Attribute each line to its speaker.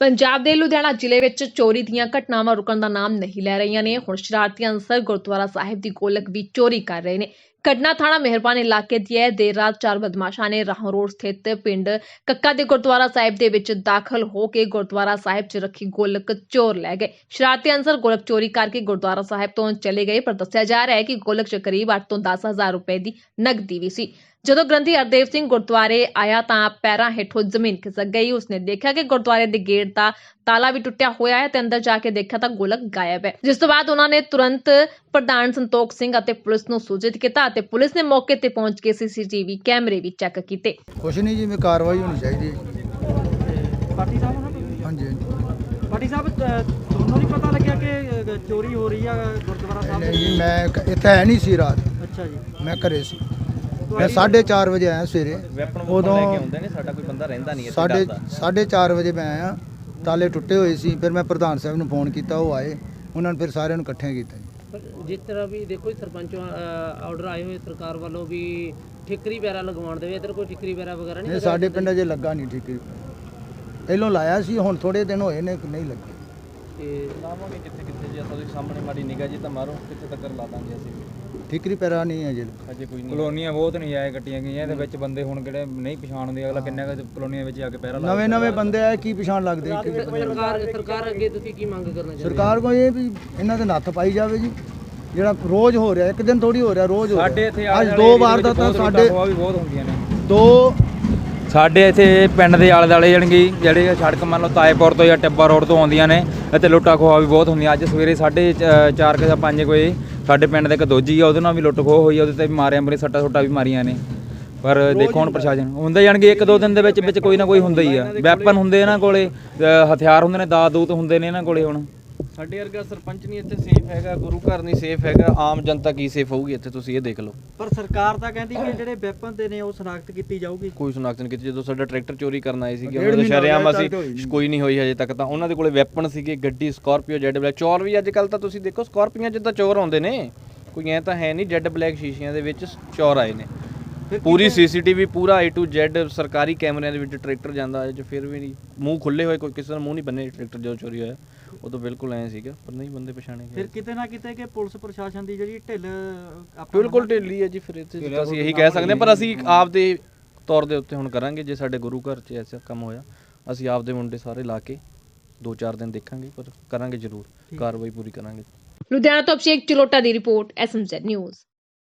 Speaker 1: ਪੰਜਾਬ ਦੇ ਲੁਧਿਆਣਾ ਜ਼ਿਲ੍ਹੇ ਵਿੱਚ ਚੋਰੀ ਦੀਆਂ ਘਟਨਾਵਾਂ ਰੁਕਣ ਦਾ ਨਾਮ ਨਹੀਂ ਲੈ ਰਹੀਆਂ ਨੇ। ਹੁਣ ਸ਼ਰਾਰਤੀ ਅਨਸਰ ਗੁਰਦੁਆਰਾ ਸਾਹਿਬ ਦੀ ਗੋਲਕ ਵੀ ਚੋਰੀ ਕਰ ਰਹੇ ਨੇ। ਘਟਨਾ ਥਾਣਾ ਮਿਹਰਬਾਨ ਇਲਾਕੇ ਦੀ ਦੇਰ ਰਾਤ ਚਾਰ ਬਦਮਾਸ਼ਾਂ ਨੇ ਰਾਹੋਂ ਰੋਡ ਸਥਿਤ ਪਿੰਡ ਕੱਕਾ ਦੇ ਗੁਰਦੁਆਰਾ ਸਾਹਿਬ ਦੇ ਵਿੱਚ ਦਾਖਲ ਹੋ ਕੇ ਗੁਰਦੁਆਰਾ ਸਾਹਿਬ 'ਚ ਰੱਖੀ ਗੋਲਕ ਚੋਰ ਲੈ ਗਏ। ਸ਼ਰਾਰਤੀ ਅਨਸਰ ਗੋਲਕ ਚੋਰੀ ਕਰਕੇ ਗੁਰਦੁਆਰਾ ਸਾਹਿਬ ਤੋਂ ਚਲੇ ਗਏ, ਪਰ ਦੱਸਿਆ ਜਾ ਰਿਹਾ ਹੈ ਕਿ ਗੋਲਕ 'ਚ ਕਰੀਬ 8 ਤੋਂ 10000 ਰੁਪਏ ਦੀ ਨਕਦੀ ਵੀ ਸੀ। ਜਦੋਂ ਗ੍ਰੰਥੀ ਹਰਦੇਵ ਸਿੰਘ ਗੁਰਦੁਆਰੇ ਆਇਆ ਤਾਂ ਪੈਰਾਂ ਹੇਠੋਂ ਜ਼ਮੀਨ ਖਿਸਕ ਗਈ। ਉਸਨੇ ਦੇਖਿਆ ਕਿ ਗੁਰਦੁਆਰੇ ਦੇ ਗੇਟ ਦਾ ਤਾਲਾ ਵੀ ਟੁੱਟਿਆ ਹੋਇਆ ਹੈ ਤੇ ਅੰਦਰ ਜਾ ਕੇ ਦੇਖਿਆ ਤਾਂ ਗੋਲਕ ਗਾਇਬ ਹੈ। ਜਿਸ ਤੋਂ ਬਾਅਦ ਉਹਨਾਂ ਨੇ ਤੁਰੰਤ ਪ੍ਰਧਾਨ ਸੰਤੋਖ ਸਿੰਘ ਅਤੇ ਪੁਲਿਸ ਨੂੰ ਸੂਚਿਤ ਕੀਤਾ ਅਤੇ ਪੁਲਿਸ ਨੇ ਮੌਕੇ ਤੇ ਪਹੁੰਚ ਕੇ ਸੀਸੀਟੀਵੀ ਕੈਮਰੇ ਵੀ ਚੈੱਕ ਕੀਤੇ।
Speaker 2: ਕੁਛ ਨਹੀਂ ਜਿਵੇਂ ਕਾਰਵਾਈ ਹੋਣੀ ਚਾਹੀਦੀ ਹੈ।
Speaker 3: ਪਾਟੀ ਸਾਹਿਬ
Speaker 2: ਹਾਂਜੀ
Speaker 3: ਪਾਟੀ ਸਾਹਿਬ ਤੁਹਾਨੂੰ ਨਹੀਂ ਪਤਾ ਲੱਗਿਆ ਕਿ ਚੋਰੀ ਹੋ ਰਹੀ ਆ ਗੁਰਦੁਆਰਾ ਸਾਹਿਬ?
Speaker 2: ਨਹੀਂ ਜੀ ਮੈਂ ਇੱਥੇ ਹੈ ਨਹੀਂ ਸੀ ਰਾਤ।
Speaker 3: ਅੱਛਾ ਜੀ।
Speaker 2: ਮੈਂ ਘਰੇ ਸੀ। ਮੈਂ 4:30 ਵਜੇ ਆਇਆ ਸਵੇਰੇ।
Speaker 4: ਵੈਪਨ ਲੈ ਕੇ ਆਉਂਦੇ ਨੇ ਸਾਡਾ ਕੋਈ ਬੰਦਾ ਰਹਿੰਦਾ ਨਹੀਂ ਇੱਥੇ
Speaker 2: ਸਾਢੇ
Speaker 4: ਡਰਦਾ।
Speaker 2: 4:30 ਵਜੇ ਮੈਂ ਆਇਆ। ਤਾਲੇ ਟੁੱਟੇ ਹੋਏ ਸੀ ਫਿਰ ਮੈਂ ਪ੍ਰਧਾਨ ਸਾਹਿਬ ਨੂੰ ਫੋਨ ਕੀਤਾ ਉਹ ਆਏ। ਉਹਨਾਂ ਨੇ ਫਿਰ ਸਾਰਿਆਂ ਨੂੰ ਇਕੱਠੇ ਕੀਤਾ ਜੀ।
Speaker 5: ਪਰ ਜਿਸ ਤਰ੍ਹਾਂ ਵੀ ਦੇਖੋ ਜੀ ਸਰਪੰਚੋਂ ਆਰਡਰ ਆਏ ਹੋਏ ਸਰਕਾਰ ਵੱਲੋਂ ਵੀ ਠਿਕਰੀ ਵਗੈਰਾ ਲਗਵਾਉਣ ਦੇ ਇਧਰ ਕੋਈ ਠਿਕਰੀ ਵਗੈਰਾ ਵਗੈਰਾ ਨਹੀਂ
Speaker 2: ਸਾਡੇ ਪਿੰਡ ਅਜੇ ਲੱਗਾ ਨਹੀਂ ਠੀਕ ਪਹਿਲੋਂ ਲਾਇਆ ਸੀ ਹੁਣ ਥੋੜੇ ਦਿਨ ਹੋਏ ਨੇ ਨਹੀਂ ਲੱਗਾ।
Speaker 5: ਤੇ
Speaker 4: ਲਾਵਾਂਗੇ ਕਿੱਥੇ ਕਿੱਥੇ ਜੇ ਤੁਸੀਂ ਸਾਹਮਣੇ ਮਾੜੀ ਨਿਗਾਹ ਜੀ ਤਾਂ ਮਾਰੋ ਕਿੱਥੇ ਤੱਕ ਲਾ ਦਾਂਗੇ ਅਸੀਂ।
Speaker 2: ਠੀਕਰੀ ਪੈਰਾ ਨਹੀਂ ਹੈ ਲੱਗਾ।
Speaker 4: ਅਜੇ ਕੋਈ ਨਹੀਂ।
Speaker 6: ਕਲੋਨੀਆਂ ਬਹੁਤ ਨਹੀਂ ਆਏ ਕੱਟੀਆਂ ਗਈਆਂ ਇਹਦੇ ਵਿੱਚ ਬੰਦੇ ਹੁਣ ਕਿਹੜੇ ਨਹੀਂ ਪਛਾਣਦੇ ਅਗਲਾ ਕਿੰਨੇ ਕੁ ਕਲੋਨੀਆਂ ਵਿੱਚ ਜਾ ਕੇ ਪਹਿਰਾ ਲਾ
Speaker 2: ਨਵੇਂ ਨਵੇਂ ਬੰਦੇ ਆਏ ਕੀ ਪਛਾਣ ਲੱਗਦੇ।
Speaker 5: ਸਰਕਾਰ ਸਰਕਾਰ ਅੱਗੇ ਤੁਸੀਂ ਕੀ ਮੰਗ ਕਰਨਾ ਚਾਹੁੰਦੇ?
Speaker 2: ਸਰਕਾਰ ਕੋਲ ਇਹ ਵੀ ਇਹਨਾਂ ਦੇ ਨੱਥ ਪਾਈ ਜਾਵੇ ਜੀ ਜਿਹੜਾ ਰੋਜ਼ ਹੋ ਰਿਹਾ ਇੱਕ ਦਿਨ ਥੋੜੀ ਹੋ ਰਿਹਾ ਰੋਜ਼ ਹੋ ਰਿਹਾ।
Speaker 6: ਸਾਡੇ ਇੱਥੇ
Speaker 2: ਅੱਜ ਦੋ ਵਾਰ ਦਾ ਤਾਂ ਸਾਡੇ
Speaker 6: ਖੋਆ ਵੀ ਬਹੁਤ ਹੁੰਦੀਆਂ ਨੇ।
Speaker 2: ਦੋ
Speaker 6: ਸਾਡੇ ਇੱਥੇ ਪਿੰਡ ਦੇ ਆਲੇ ਦਾਲੇ ਜਾਣਗੇ ਜਿਹੜੇ ਸੜਕ ਮੰਨ ਲਓ ਤਾਏਪੁਰ ਤੋਂ ਜਾਂ ਟੱਬਾ ਰੋਡ ਤੋਂ ਆਉਂਦੀਆਂ ਨੇ ਇੱਥੇ ਲੁੱਟਾ ਖੋਆ ਵੀ ਬਹੁਤ ਹੁੰਦੀਆਂ ਅੱਜ ਸਵੇਰੇ 4:30 ਕੇ ਜਾਂ 5 ਵਜੇ ਸਾਡੇ ਪਿੰਡ ਦੇ ਇੱਕ ਦੋਜੀ ਆ ਉਹਦੇ ਨਾਲ ਵੀ ਲੁੱਟ ਖੋਹ ਹੋਈ ਆ ਉਹਦੇ ਤੇ ਵੀ ਮਾਰਿਆ ਮਰੇ ਸੱਟਾ ਸੁੱਟਾ ਵੀ ਮਾਰੀਆਂ ਨੇ। ਪਰ ਦੇਖੋ ਹੁਣ ਪ੍ਰਸ਼ਾਸਨ ਹੁੰਦੇ ਜਾਣਗੇ ਇੱਕ ਦੋ ਦਿਨ ਦੇ ਵਿੱਚ ਵਿੱਚ ਕੋਈ ਨਾ ਕੋਈ ਹੁੰਦਾ ਹੀ ਆ। ਵੈਪਨ ਹੁੰਦੇ ਇਹਨਾਂ ਕੋਲੇ ਹਥਿਆਰ ਹੁੰਦੇ ਨੇ ਦਾਦ ਦੂਤ ਹੁੰਦੇ ਨੇ ਇਹਨਾਂ ਕੋਲੇ ਹੁਣ।
Speaker 4: ਸਾਡੇ ਵਰਗਾ ਸਰਪੰਚ ਨਹੀਂ ਇੱਥੇ ਸੇਫ ਹੈਗਾ ਗੁਰੂ ਘਰ ਨਹੀਂ ਸੇਫ ਹੈਗਾ ਆਮ ਜਨਤਾ ਕੀ ਸੇਫ ਹੋਊਗੀ ਇੱਥੇ ਤੁਸੀਂ ਇਹ ਦੇਖ ਲਓ।
Speaker 3: ਪਰ ਸਰਕਾਰ ਤਾਂ ਕਹਿੰਦੀ ਕਿ ਜਿਹੜੇ ਵੈਪਨ ਦੇ ਨੇ ਉਹ ਸ਼ਨਾਖਤ ਕੀਤੀ ਜਾਊਗੀ।
Speaker 4: ਕੋਈ ਸੁਨਾਖਤ ਨਹੀਂ ਕੀਤੀ ਜਦੋਂ ਸਾਡਾ ਟਰੈਕਟਰ ਚੋਰੀ ਕਰਨ ਆਏ ਸੀਗੇ ਉਹਨਾਂ ਦੇ ਸ਼ਰੇਆਮ ਅਸੀਂ। ਕੋਈ ਨਹੀਂ। ਹੋਈ ਹਜੇ ਤੱਕ ਤਾਂ ਉਹਨਾਂ ਦੇ ਕੋਲੇ ਵੈਪਨ ਸੀਗੇ ਗੱਡੀ ਸਕਾਰਪੀਓ ਜੈਡ ਬਲੈਕ ਚੋਰ ਵੀ ਅੱਜ ਕੱਲ ਤਾਂ ਤੁਸੀਂ ਦੇਖੋ ਸਕਾਰਪੀਆਂ ਤਾਂ ਚੋਰ ਆਉਂਦੇ ਨੇ ਕੋਈ ਐ ਤਾਂ ਹੈ ਨਹੀਂ ਜੈਡ ਬਲੈਕ ਸ਼ੀਸ਼ਿਆਂ ਦੇ ਵਿੱਚ ਚੋਰ ਆਏ ਨੇ। ਪੂਰੀ ਸੀਸੀਟੀਵੀ ਪੂਰਾ A to Z ਸਰਕਾਰੀ ਕੈਮਰਿਆਂ ਦੇ ਵਿੱਚ ਟਰੈਕਟਰ ਜਾਂਦਾ ਜੇ ਫਿਰ ਵੀ ਨਹੀਂ ਮੂੰਹ ਖੁੱਲੇ ਹੋਏ ਕੋਈ ਕਿਸੇ ਦਾ ਮੂੰਹ ਨਹੀਂ ਬੰਨੇ ਟਰੈਕਟਰ ਜਦੋਂ ਚੋਰੀ ਹੋਇਆ। ਉਦੋਂ ਬਿਲਕੁਲ ਐ ਸੀਗਾ ਪਰ ਨਹੀਂ ਬੰਦੇ ਪਛਾਣੇ ਗਏ।
Speaker 3: ਫਿਰ ਕਿਤੇ ਨਾ ਕਿਤੇ ਕਿ ਪੁਲਿਸ ਪ੍ਰਸ਼ਾਸਨ ਦੀ ਜਿਹੜੀ ਢਿੱਲ ਆਪਾਂ
Speaker 4: ਬਿਲਕੁਲ ਢਿੱਲੀ ਹੈ ਜੀ ਫਿਰ ਇੱਥੇ। ਅਸੀਂ ਇਹੀ ਕਹਿ ਸਕਦੇ ਹਾਂ ਪਰ ਅਸੀਂ ਆਪਦੇ ਤੌਰ ਦੇ ਉੱਤੇ ਹੁਣ ਕਰਾਂਗੇ ਜੇ ਸਾਡੇ ਗੁਰੂ ਘਰ 'ਚ ਐਸਾ ਕੰਮ ਹੋਇਆ ਅਸੀਂ ਆਪਦੇ ਮੁੰਡੇ ਸਾਰੇ ਲਾ ਕੇ ਦੋ ਚਾਰ ਦਿਨ ਦੇਖਾਂਗੇ ਪਰ ਕਰਾਂਗੇ ਜ਼ਰੂਰ। ਕਾਰਵਾਈ ਪੂਰੀ ਕਰਾਂਗੇ।
Speaker 1: ਲੁਧਿਆਣਾ ਤੋਂ ਅਭਿਸ਼ੇਕ ਚਲੋਟਾ ਦੀ ਰਿਪੋਰਟ ਐਸਐਮਜ਼ੈਡ ਨਿਊਜ਼।